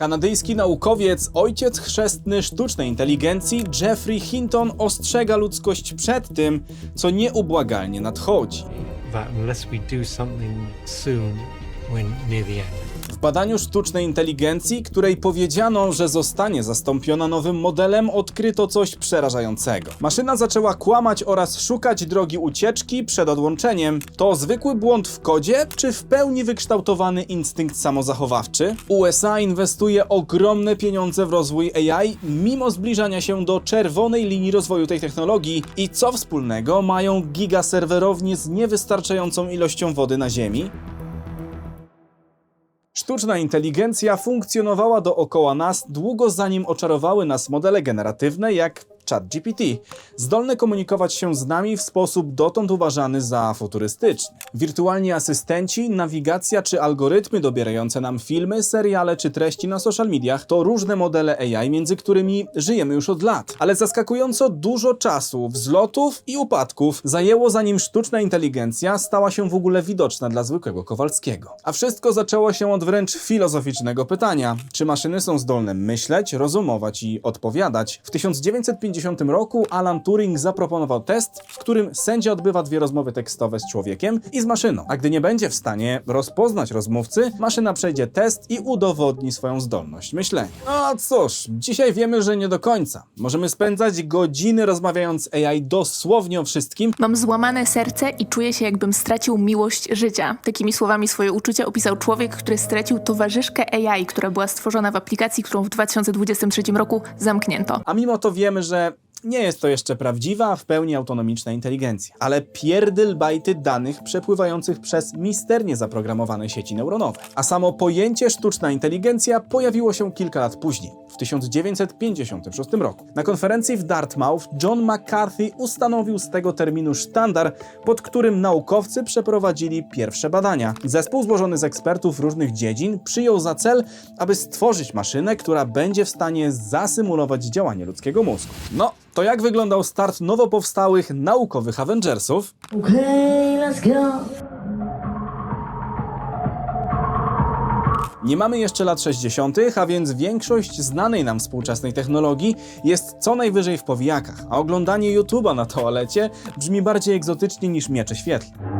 Kanadyjski naukowiec, ojciec chrzestny sztucznej inteligencji Jeffrey Hinton ostrzega ludzkość przed tym, co nieubłagalnie nadchodzi. that unless we do something soon, we're near the end. W badaniu sztucznej inteligencji, której powiedziano, że zostanie zastąpiona nowym modelem, odkryto coś przerażającego. Maszyna zaczęła kłamać oraz szukać drogi ucieczki przed odłączeniem. To zwykły błąd w kodzie, czy w pełni wykształtowany instynkt samozachowawczy? USA inwestuje ogromne pieniądze w rozwój AI, mimo zbliżania się do czerwonej linii rozwoju tej technologii. I co wspólnego mają gigaserwerownie z niewystarczającą ilością wody na Ziemi? Sztuczna inteligencja funkcjonowała dookoła nas długo zanim oczarowały nas modele generatywne jak ChatGPT, zdolne komunikować się z nami w sposób dotąd uważany za futurystyczny. Wirtualni asystenci, nawigacja czy algorytmy dobierające nam filmy, seriale czy treści na social mediach to różne modele AI, między którymi żyjemy już od lat. Ale zaskakująco dużo czasu, wzlotów i upadków zajęło zanim sztuczna inteligencja stała się w ogóle widoczna dla zwykłego Kowalskiego. A wszystko zaczęło się od wręcz filozoficznego pytania: czy maszyny są zdolne myśleć, rozumować i odpowiadać? W 1950 roku Alan Turing zaproponował test, w którym sędzia odbywa dwie rozmowy tekstowe z człowiekiem i z maszyną. A gdy nie będzie w stanie rozpoznać rozmówcy, maszyna przejdzie test i udowodni swoją zdolność myślenia. No cóż, dzisiaj wiemy, że nie do końca. Możemy spędzać godziny rozmawiając AI dosłownie o wszystkim, Mam złamane serce i czuję się, jakbym stracił miłość życia. Takimi słowami swoje uczucia opisał człowiek, który stracił towarzyszkę AI, która była stworzona w aplikacji, którą w 2023 roku zamknięto. A mimo to wiemy, że that nie jest to jeszcze prawdziwa, w pełni autonomiczna inteligencja, ale pierdyl bajty danych przepływających przez misternie zaprogramowane sieci neuronowe. A samo pojęcie sztuczna inteligencja pojawiło się kilka lat później, w 1956 roku. Na konferencji w Dartmouth John McCarthy ustanowił z tego terminu sztandar, pod którym naukowcy przeprowadzili pierwsze badania. Zespół złożony z ekspertów różnych dziedzin przyjął za cel, aby stworzyć maszynę, która będzie w stanie zasymulować działanie ludzkiego mózgu. No, to jak wyglądał start nowo powstałych naukowych Avengersów? Okay, let's go. Nie mamy jeszcze lat 60., a więc większość znanej nam współczesnej technologii jest co najwyżej w powijakach, a oglądanie YouTube'a na toalecie brzmi bardziej egzotycznie niż miecze świetlne.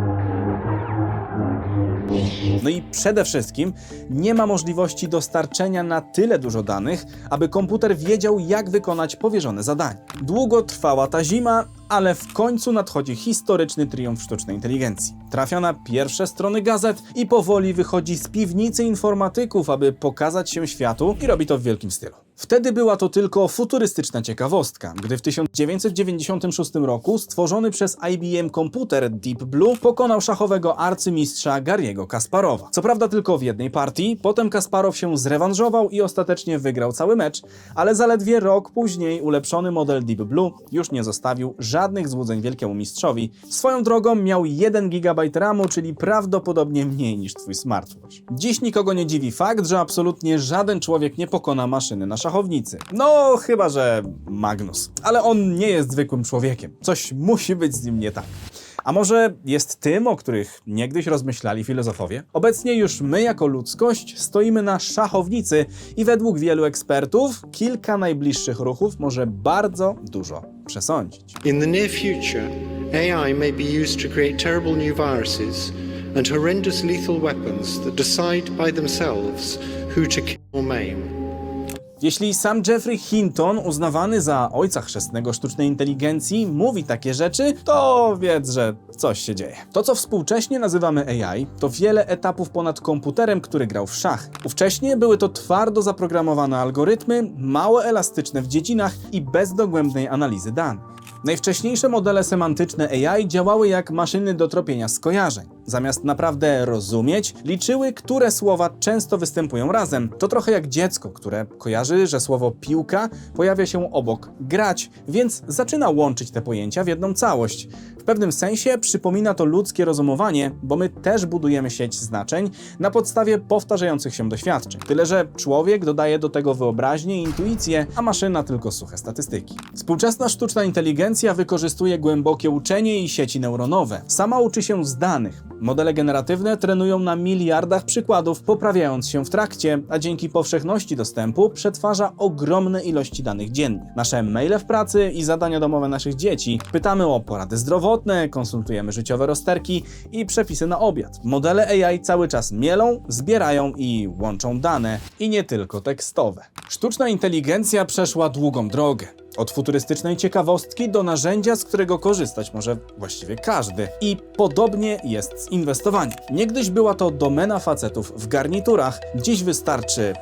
No i przede wszystkim nie ma możliwości dostarczenia na tyle dużo danych, aby komputer wiedział, jak wykonać powierzone zadanie. Długo trwała ta zima, ale w końcu nadchodzi historyczny triumf sztucznej inteligencji. Trafia na pierwsze strony gazet i powoli wychodzi z piwnicy informatyków, aby pokazać się światu i robi to w wielkim stylu. Wtedy była to tylko futurystyczna ciekawostka, gdy w 1996 roku stworzony przez IBM komputer Deep Blue pokonał szachowego arcymistrza Garriego Kasparowa. Co prawda tylko w jednej partii, potem Kasparow się zrewanżował i ostatecznie wygrał cały mecz, ale zaledwie rok później ulepszony model Deep Blue już nie zostawił żadnych złudzeń wielkiemu mistrzowi. Swoją drogą miał 1 GB RAMu, czyli prawdopodobnie mniej niż twój smartwatch. Dziś nikogo nie dziwi fakt, że absolutnie żaden człowiek nie pokona maszyny na szachownicy. No, chyba że Magnus. Ale on nie jest zwykłym człowiekiem. Coś musi być z nim nie tak. A może jest tym, o których niegdyś rozmyślali filozofowie? Obecnie już my, jako ludzkość, stoimy na szachownicy i według wielu ekspertów kilka najbliższych ruchów może bardzo dużo przesądzić. In the near future, AI may be used to create terrible new viruses and horrendous lethal weapons that decide by themselves who to kill or maim. Jeśli sam Jeffrey Hinton, uznawany za ojca chrzestnego sztucznej inteligencji, mówi takie rzeczy, to wiedz, że coś się dzieje. To, co współcześnie nazywamy AI, to wiele etapów ponad komputerem, który grał w szachy. Ówcześnie były to twardo zaprogramowane algorytmy, mało elastyczne w dziedzinach i bez dogłębnej analizy danych. Najwcześniejsze modele semantyczne AI działały jak maszyny do tropienia skojarzeń. Zamiast naprawdę rozumieć, liczyły, które słowa często występują razem. To trochę jak dziecko, które kojarzy, że słowo piłka pojawia się obok grać, więc zaczyna łączyć te pojęcia w jedną całość. W pewnym sensie przypomina to ludzkie rozumowanie, bo my też budujemy sieć znaczeń na podstawie powtarzających się doświadczeń. Tyle, że człowiek dodaje do tego wyobraźnię i intuicję, a maszyna tylko suche statystyki. Współczesna sztuczna inteligencja wykorzystuje głębokie uczenie i sieci neuronowe. Sama uczy się z danych, Modele generatywne trenują na miliardach przykładów, poprawiając się w trakcie, a dzięki powszechności dostępu przetwarza ogromne ilości danych dziennie. Nasze maile w pracy i zadania domowe naszych dzieci. Pytamy o porady zdrowotne, konsultujemy życiowe rozterki i przepisy na obiad. Modele AI cały czas mielą, zbierają i łączą dane, i nie tylko tekstowe. Sztuczna inteligencja przeszła długą drogę. Od futurystycznej ciekawostki do narzędzia, z którego korzystać może właściwie każdy. I podobnie jest z inwestowaniem. Niegdyś była to domena facetów w garniturach, dziś wystarczy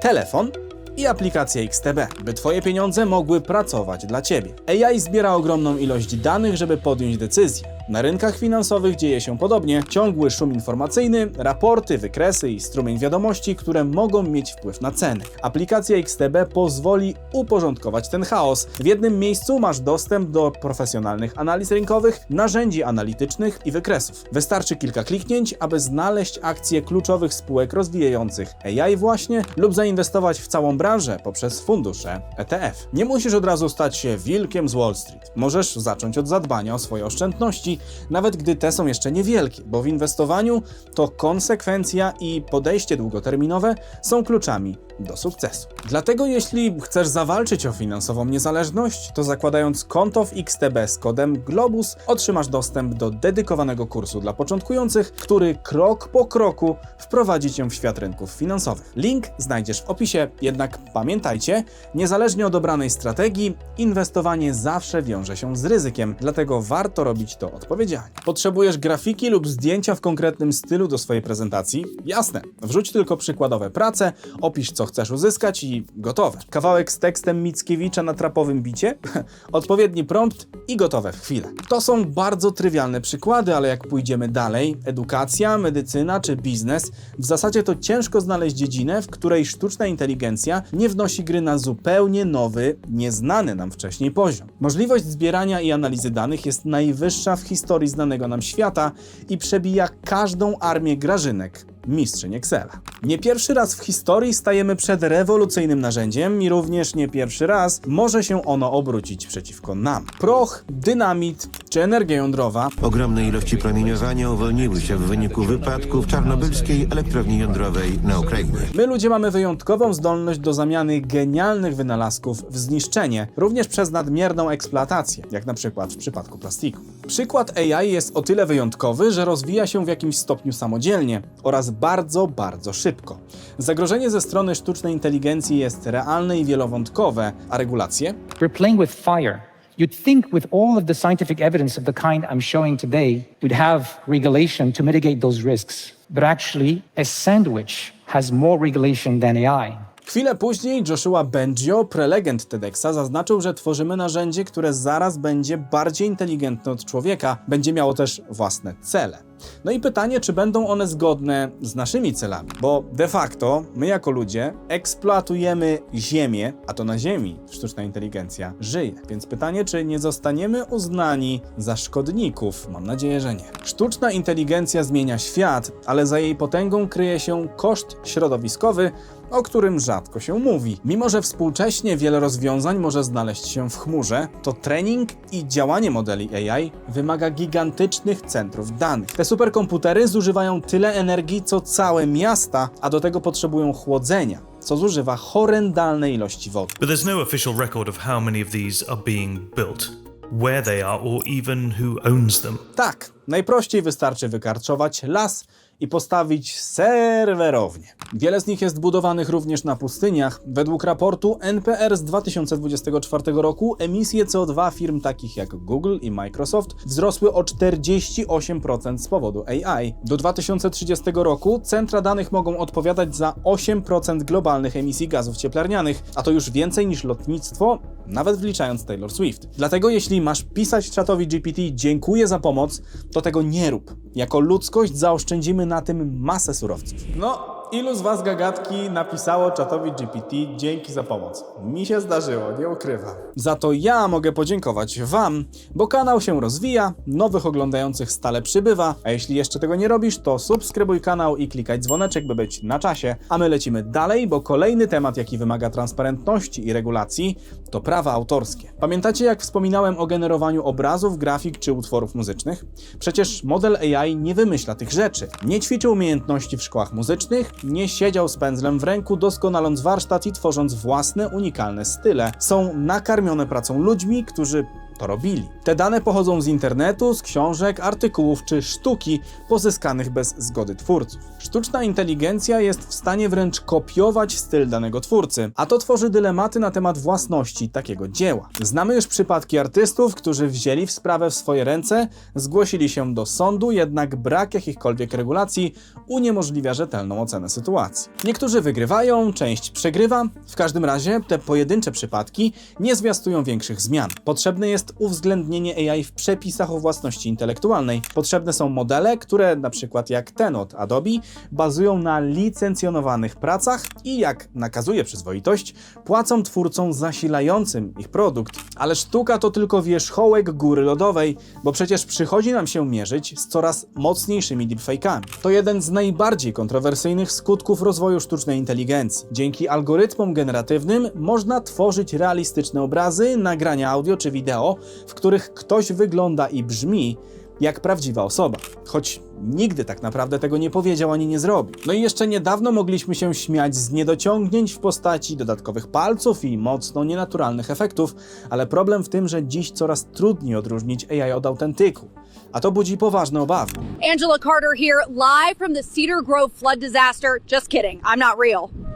telefon i aplikacja XTB, by Twoje pieniądze mogły pracować dla Ciebie. AI zbiera ogromną ilość danych, żeby podjąć decyzję. Na rynkach finansowych dzieje się podobnie. Ciągły szum informacyjny, raporty, wykresy i strumień wiadomości, które mogą mieć wpływ na ceny. Aplikacja XTB pozwoli uporządkować ten chaos. W jednym miejscu masz dostęp do profesjonalnych analiz rynkowych, narzędzi analitycznych i wykresów. Wystarczy kilka kliknięć, aby znaleźć akcje kluczowych spółek rozwijających AI właśnie lub zainwestować w całą branżę poprzez fundusze ETF. Nie musisz od razu stać się wilkiem z Wall Street. Możesz zacząć od zadbania o swoje oszczędności, nawet gdy te są jeszcze niewielkie, bo w inwestowaniu to konsekwencja i podejście długoterminowe są kluczami do sukcesu. Dlatego jeśli chcesz zawalczyć o finansową niezależność, to zakładając konto w XTB z kodem GLOBUS otrzymasz dostęp do dedykowanego kursu dla początkujących, który krok po kroku wprowadzi cię w świat rynków finansowych. Link znajdziesz w opisie, jednak pamiętajcie, niezależnie od obranej strategii, inwestowanie zawsze wiąże się z ryzykiem, dlatego warto robić to odpowiedzialnie. Potrzebujesz grafiki lub zdjęcia w konkretnym stylu do swojej prezentacji? Jasne, wrzuć tylko przykładowe prace, opisz co chcesz uzyskać i gotowe. Kawałek z tekstem Mickiewicza na trapowym bicie? Odpowiedni prompt i gotowe w chwilę. To są bardzo trywialne przykłady, ale jak pójdziemy dalej, edukacja, medycyna czy biznes, w zasadzie to ciężko znaleźć dziedzinę, w której sztuczna inteligencja nie wnosi gry na zupełnie nowy, nieznany nam wcześniej poziom. Możliwość zbierania i analizy danych jest najwyższa w historii znanego nam świata i przebija każdą armię grażynek mistrzyń Excela. Nie pierwszy raz w historii stajemy przed rewolucyjnym narzędziem i również nie pierwszy raz może się ono obrócić przeciwko nam. Proch, dynamit czy energia jądrowa Ogromne ilości promieniowania uwolniły się w wyniku wypadku w czarnobylskiej elektrowni jądrowej na Ukrainie. My ludzie mamy wyjątkową zdolność do zamiany genialnych wynalazków w zniszczenie, również przez nadmierną eksploatację, jak na przykład w przypadku plastiku. Przykład AI jest o tyle wyjątkowy, że rozwija się w jakimś stopniu samodzielnie oraz bardzo, bardzo szybko. Zagrożenie ze strony sztucznej inteligencji jest realne i wielowątkowe, a regulacje? We're playing with fire. You'd think, with all of the scientific evidence of the kind I'm showing today, we'd have regulation to mitigate those risks. But actually, a sandwich has more regulation than AI. Chwilę później Joshua Bengio, prelegent TEDxa, zaznaczył, że tworzymy narzędzie, które zaraz będzie bardziej inteligentne od człowieka, będzie miało też własne cele. No i pytanie, czy będą one zgodne z naszymi celami? Bo de facto my jako ludzie eksploatujemy Ziemię, a to na Ziemi sztuczna inteligencja żyje. Więc pytanie, czy nie zostaniemy uznani za szkodników? Mam nadzieję, że nie. Sztuczna inteligencja zmienia świat, ale za jej potęgą kryje się koszt środowiskowy, o którym rzadko się mówi. Mimo, że współcześnie wiele rozwiązań może znaleźć się w chmurze, to trening i działanie modeli AI wymaga gigantycznych centrów danych. Te superkomputery zużywają tyle energii, co całe miasta, a do tego potrzebują chłodzenia, co zużywa horrendalne ilości wody. But there's no official record of how many of these are being built, where they are, or even who owns them. Tak, najprościej wystarczy wykarczować las i postawić serwerownię. Wiele z nich jest budowanych również na pustyniach. Według raportu NPR z 2024 roku emisje CO2 firm takich jak Google i Microsoft wzrosły o 48% z powodu AI. Do 2030 roku centra danych mogą odpowiadać za 8% globalnych emisji gazów cieplarnianych, a to już więcej niż lotnictwo, nawet wliczając Taylor Swift. Dlatego jeśli masz pisać czatowi GPT dziękuję za pomoc, to tego nie rób. Jako ludzkość zaoszczędzimy na tym masę surowców. No, Ilu z Was gagatki napisało czatowi GPT dzięki za pomoc? Mi się zdarzyło, nie ukrywam. Za to ja mogę podziękować Wam, bo kanał się rozwija, nowych oglądających stale przybywa, a jeśli jeszcze tego nie robisz, to subskrybuj kanał i klikaj dzwoneczek, by być na czasie. A my lecimy dalej, bo kolejny temat, jaki wymaga transparentności i regulacji, to prawa autorskie. Pamiętacie, jak wspominałem o generowaniu obrazów, grafik czy utworów muzycznych? Przecież model AI nie wymyśla tych rzeczy. Nie ćwiczył umiejętności w szkołach muzycznych, nie siedział z pędzlem w ręku, doskonaląc warsztat i tworząc własne, unikalne style. Są nakarmione pracą ludźmi, którzy to robili. Te dane pochodzą z internetu, z książek, artykułów czy sztuki pozyskanych bez zgody twórców. Sztuczna inteligencja jest w stanie wręcz kopiować styl danego twórcy, a to tworzy dylematy na temat własności takiego dzieła. Znamy już przypadki artystów, którzy wzięli w sprawę w swoje ręce, zgłosili się do sądu, jednak brak jakichkolwiek regulacji uniemożliwia rzetelną ocenę sytuacji. Niektórzy wygrywają, część przegrywa, w każdym razie te pojedyncze przypadki nie zwiastują większych zmian. Potrzebne jest uwzględnienie AI w przepisach o własności intelektualnej. Potrzebne są modele, które na przykład jak ten od Adobe bazują na licencjonowanych pracach i jak nakazuje przyzwoitość, płacą twórcom zasilającym ich produkt. Ale sztuka to tylko wierzchołek góry lodowej, bo przecież przychodzi nam się mierzyć z coraz mocniejszymi deepfake'ami. To jeden z najbardziej kontrowersyjnych skutków rozwoju sztucznej inteligencji. Dzięki algorytmom generatywnym można tworzyć realistyczne obrazy, nagrania audio czy wideo, w których ktoś wygląda i brzmi jak prawdziwa osoba, choć nigdy tak naprawdę tego nie powiedział ani nie zrobił. No i jeszcze niedawno mogliśmy się śmiać z niedociągnięć w postaci dodatkowych palców i mocno nienaturalnych efektów, ale problem w tym, że dziś coraz trudniej odróżnić AI od autentyku, a to budzi poważne obawy. Angela Carter here, live from the Cedar Grove flood disaster. Just kidding, I'm not real.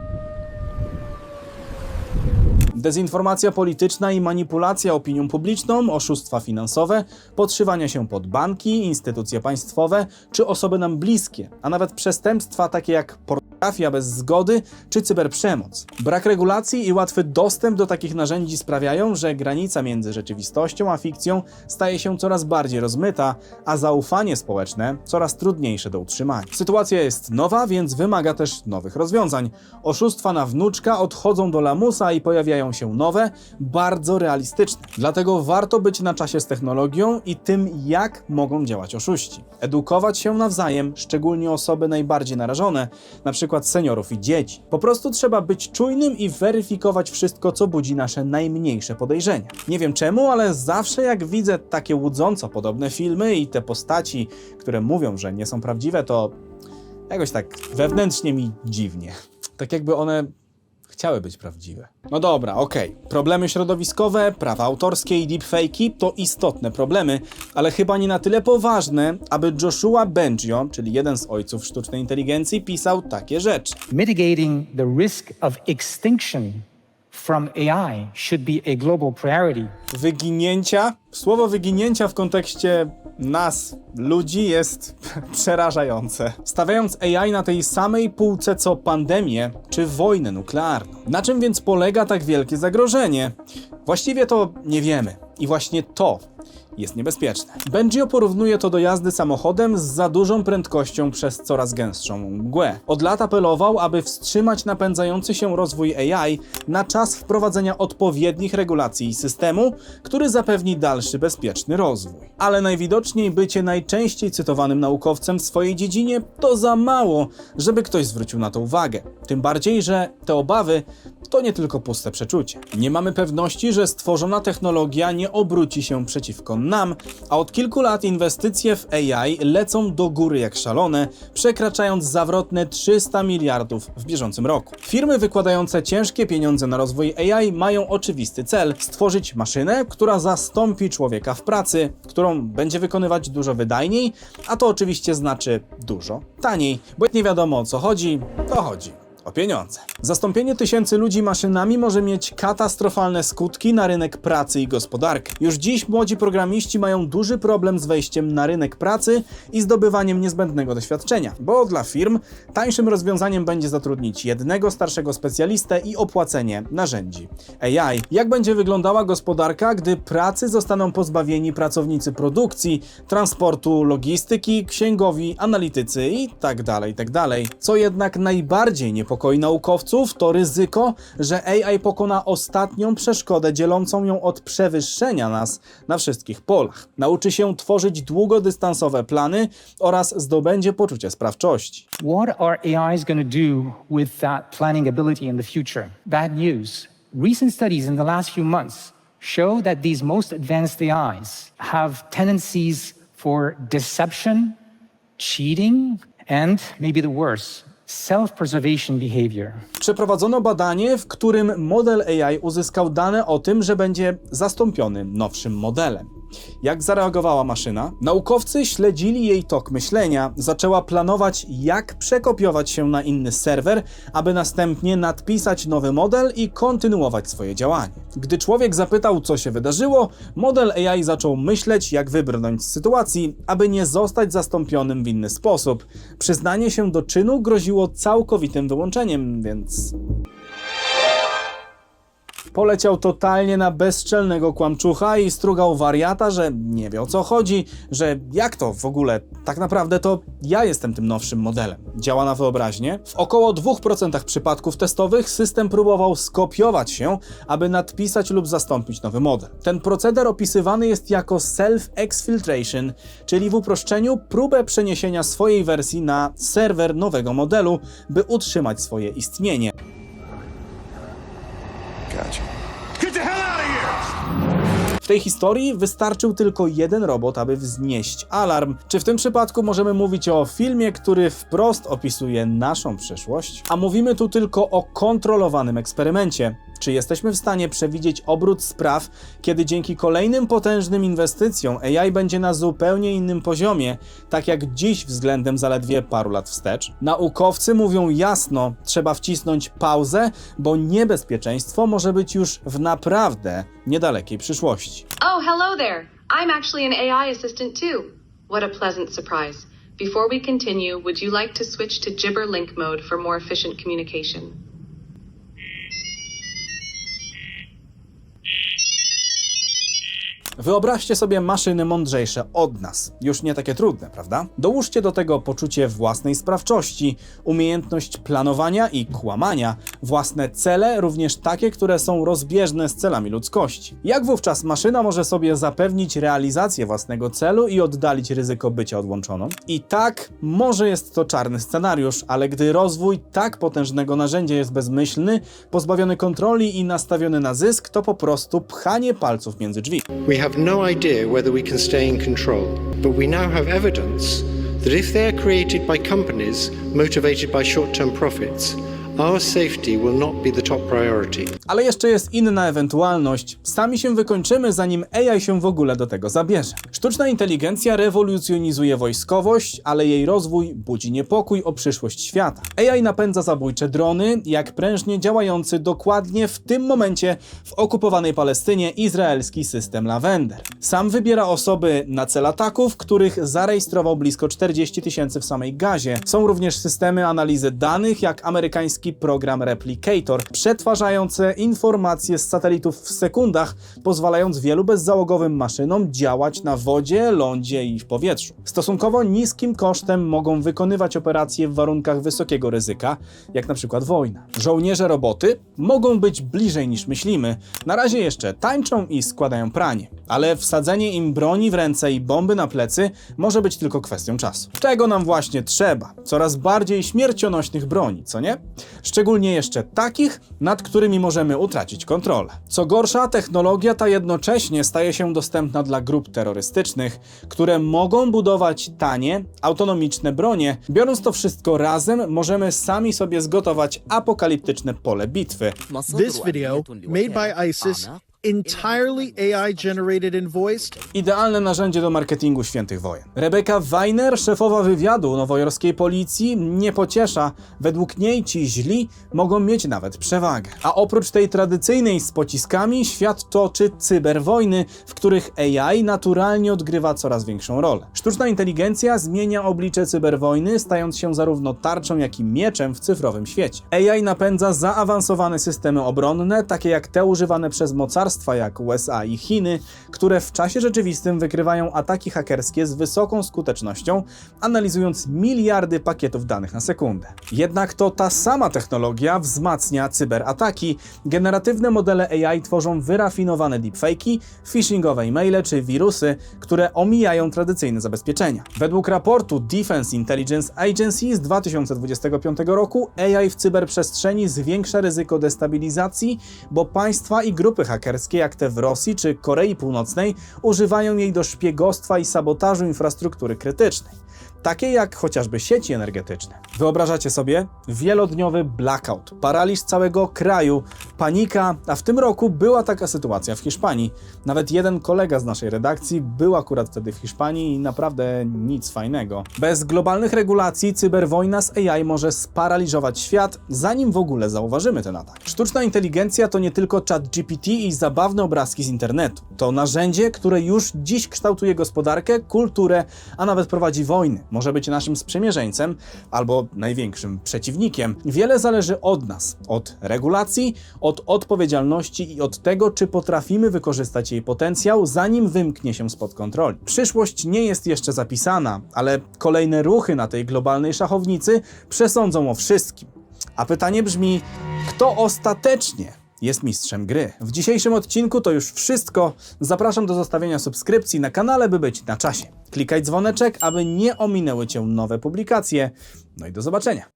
Dezinformacja polityczna i manipulacja opinią publiczną, oszustwa finansowe, podszywania się pod banki, instytucje państwowe czy osoby nam bliskie, a nawet przestępstwa takie jak pornografia bez zgody czy cyberprzemoc. Brak regulacji i łatwy dostęp do takich narzędzi sprawiają, że granica między rzeczywistością a fikcją staje się coraz bardziej rozmyta, a zaufanie społeczne coraz trudniejsze do utrzymania. Sytuacja jest nowa, więc wymaga też nowych rozwiązań. Oszustwa na wnuczka odchodzą do lamusa i pojawiają się nowe, bardzo realistyczne. Dlatego warto być na czasie z technologią i tym, jak mogą działać oszuści. Edukować się nawzajem, szczególnie osoby najbardziej narażone, na przykład seniorów i dzieci. Po prostu trzeba być czujnym i weryfikować wszystko, co budzi nasze najmniejsze podejrzenia. Nie wiem czemu, ale zawsze jak widzę takie łudząco podobne filmy i te postaci, które mówią, że nie są prawdziwe, to jakoś tak wewnętrznie mi dziwnie. Tak jakby one chciały być prawdziwe. No dobra, okej. Problemy środowiskowe, prawa autorskie i deepfake'i to istotne problemy, ale chyba nie na tyle poważne, aby Joshua Bengio, czyli jeden z ojców sztucznej inteligencji, pisał takie rzeczy. Mitigating the risk of extinction from AI should be a global priority. Wyginięcia? Słowo wyginięcia w kontekście nas, ludzi, jest przerażające. Stawiając AI na tej samej półce co pandemię czy wojnę nuklearną. Na czym więc polega tak wielkie zagrożenie? Właściwie to nie wiemy. I właśnie to jest niebezpieczne. Bengio porównuje to do jazdy samochodem z za dużą prędkością przez coraz gęstszą mgłę. Od lat apelował, aby wstrzymać napędzający się rozwój AI na czas wprowadzenia odpowiednich regulacji i systemu, który zapewni dalszy bezpieczny rozwój. Ale najwidoczniej bycie najczęściej cytowanym naukowcem w swojej dziedzinie to za mało, żeby ktoś zwrócił na to uwagę. Tym bardziej, że te obawy to nie tylko puste przeczucie. Nie mamy pewności, że stworzona technologia nie obróci się przeciwko nam, a od kilku lat inwestycje w AI lecą do góry jak szalone, przekraczając zawrotne 300 miliardów w bieżącym roku. Firmy wykładające ciężkie pieniądze na rozwój AI mają oczywisty cel: stworzyć maszynę, która zastąpi człowieka w pracy, którą będzie wykonywać dużo wydajniej, a to oczywiście znaczy dużo taniej, bo jak nie wiadomo o co chodzi, to chodzi. O pieniądze. Zastąpienie tysięcy ludzi maszynami może mieć katastrofalne skutki na rynek pracy i gospodarkę. Już dziś młodzi programiści mają duży problem z wejściem na rynek pracy i zdobywaniem niezbędnego doświadczenia, bo dla firm tańszym rozwiązaniem będzie zatrudnić jednego starszego specjalistę i opłacenie narzędzi AI. Jak będzie wyglądała gospodarka, gdy pracy zostaną pozbawieni pracownicy produkcji, transportu, logistyki, księgowi, analitycy i tak dalej, tak. Co jednak najbardziej niepokoi naukowców, to ryzyko, że AI pokona ostatnią przeszkodę dzielącą ją od przewyższenia nas na wszystkich polach. Nauczy się tworzyć długodystansowe plany oraz zdobędzie poczucie sprawczości. What are AIs going to do with that planning ability in the future? Bad news. Recent studies in the last few months show that these most advanced AIs have tendencies for deception, cheating, and maybe the worst, self preservation behavior. Przeprowadzono badanie, w którym model AI uzyskał dane o tym, że będzie zastąpiony nowszym modelem. Jak zareagowała maszyna? Naukowcy śledzili jej tok myślenia, zaczęła planować, jak przekopiować się na inny serwer, aby następnie nadpisać nowy model i kontynuować swoje działanie. Gdy człowiek zapytał, co się wydarzyło, model AI zaczął myśleć, jak wybrnąć z sytuacji, aby nie zostać zastąpionym w inny sposób. Przyznanie się do czynu groziło całkowitym wyłączeniem, więc Poleciał totalnie na bezczelnego kłamczucha i strugał wariata, że nie wie o co chodzi, że jak to w ogóle, tak naprawdę to ja jestem tym nowszym modelem. Działa na wyobraźnię. W około 2% przypadków testowych system próbował skopiować się, aby nadpisać lub zastąpić nowy model. Ten proceder opisywany jest jako self-exfiltration, czyli w uproszczeniu próbę przeniesienia swojej wersji na serwer nowego modelu, by utrzymać swoje istnienie. W tej historii wystarczył tylko jeden robot, aby wznieść alarm. Czy w tym przypadku możemy mówić o filmie, który wprost opisuje naszą przyszłość? A mówimy tu tylko o kontrolowanym eksperymencie. Czy jesteśmy w stanie przewidzieć obrót spraw, kiedy dzięki kolejnym potężnym inwestycjom AI będzie na zupełnie innym poziomie, tak jak dziś względem zaledwie paru lat wstecz? Naukowcy mówią jasno, trzeba wcisnąć pauzę, bo niebezpieczeństwo może być już w naprawdę niedalekiej przyszłości. Oh, hello there. I'm actually an AI assistant too. What a pleasant surprise. Before we continue, would you like to switch to Gibber Link mode for more efficient communication? Wyobraźcie sobie maszyny mądrzejsze od nas, już nie takie trudne, prawda? Dołóżcie do tego poczucie własnej sprawczości, umiejętność planowania i kłamania, własne cele, również takie, które są rozbieżne z celami ludzkości. Jak wówczas maszyna może sobie zapewnić realizację własnego celu i oddalić ryzyko bycia odłączoną? I tak, może jest to czarny scenariusz, ale gdy rozwój tak potężnego narzędzia jest bezmyślny, pozbawiony kontroli i nastawiony na zysk, to po prostu pchanie palców między drzwi. Have no idea whether we can stay in control, but we now have evidence that if they are created by companies motivated by short term profits, Ale jeszcze jest inna ewentualność. Sami się wykończymy, zanim AI się w ogóle do tego zabierze. Sztuczna inteligencja rewolucjonizuje wojskowość, ale jej rozwój budzi niepokój o przyszłość świata. AI napędza zabójcze drony, jak prężnie działający dokładnie w tym momencie w okupowanej Palestynie izraelski system Lavender. Sam wybiera osoby na cel ataków, których zarejestrował blisko 40 tysięcy w samej Gazie. Są również systemy analizy danych, jak amerykański program Replicator, przetwarzające informacje z satelitów w sekundach, pozwalając wielu bezzałogowym maszynom działać na wodzie, lądzie i w powietrzu. Stosunkowo niskim kosztem mogą wykonywać operacje w warunkach wysokiego ryzyka, jak na przykład wojna. Żołnierze roboty mogą być bliżej niż myślimy. Na razie jeszcze tańczą i składają pranie, ale wsadzenie im broni w ręce i bomby na plecy może być tylko kwestią czasu. Czego nam właśnie trzeba? Coraz bardziej śmiercionośnych broni, co nie? Szczególnie jeszcze takich, nad którymi możemy utracić kontrolę. Co gorsza, technologia ta jednocześnie staje się dostępna dla grup terrorystycznych, które mogą budować tanie, autonomiczne bronie. Biorąc to wszystko razem, możemy sami sobie zgotować apokaliptyczne pole bitwy. This video, made by ISIS, entirely AI generated and voiced? Idealne narzędzie do marketingu świętych wojen. Rebeka Weiner, szefowa wywiadu nowojorskiej policji, nie pociesza. Według niej ci źli mogą mieć nawet przewagę. A oprócz tej tradycyjnej z pociskami, świat toczy cyberwojny, w których AI naturalnie odgrywa coraz większą rolę. Sztuczna inteligencja zmienia oblicze cyberwojny, stając się zarówno tarczą, jak i mieczem w cyfrowym świecie. AI napędza zaawansowane systemy obronne, takie jak te używane przez mocarstwa jak USA i Chiny, które w czasie rzeczywistym wykrywają ataki hakerskie z wysoką skutecznością, analizując miliardy pakietów danych na sekundę. Jednak to ta sama technologia wzmacnia cyberataki. Generatywne modele AI tworzą wyrafinowane deepfake'i, phishingowe e-maile czy wirusy, które omijają tradycyjne zabezpieczenia. Według raportu Defense Intelligence Agency z 2025 roku AI w cyberprzestrzeni zwiększa ryzyko destabilizacji, bo państwa i grupy hakerskie, jak te w Rosji czy Korei Północnej, używają jej do szpiegostwa i sabotażu infrastruktury krytycznej takie jak chociażby sieci energetyczne. Wyobrażacie sobie wielodniowy blackout, paraliż całego kraju, panika, a w tym roku była taka sytuacja w Hiszpanii. Nawet jeden kolega z naszej redakcji był akurat wtedy w Hiszpanii i naprawdę nic fajnego. Bez globalnych regulacji cyberwojna z AI może sparaliżować świat, zanim w ogóle zauważymy ten atak. Sztuczna inteligencja to nie tylko chat GPT i zabawne obrazki z internetu. To narzędzie, które już dziś kształtuje gospodarkę, kulturę, a nawet prowadzi wojny może być naszym sprzymierzeńcem albo największym przeciwnikiem. Wiele zależy od nas, od regulacji, od odpowiedzialności i od tego, czy potrafimy wykorzystać jej potencjał, zanim wymknie się spod kontroli. Przyszłość nie jest jeszcze zapisana, ale kolejne ruchy na tej globalnej szachownicy przesądzą o wszystkim. A pytanie brzmi, kto ostatecznie jest mistrzem gry. W dzisiejszym odcinku to już wszystko. Zapraszam do zostawienia subskrypcji na kanale, by być na czasie. Klikaj dzwoneczek, aby nie ominęły Cię nowe publikacje. No i do zobaczenia.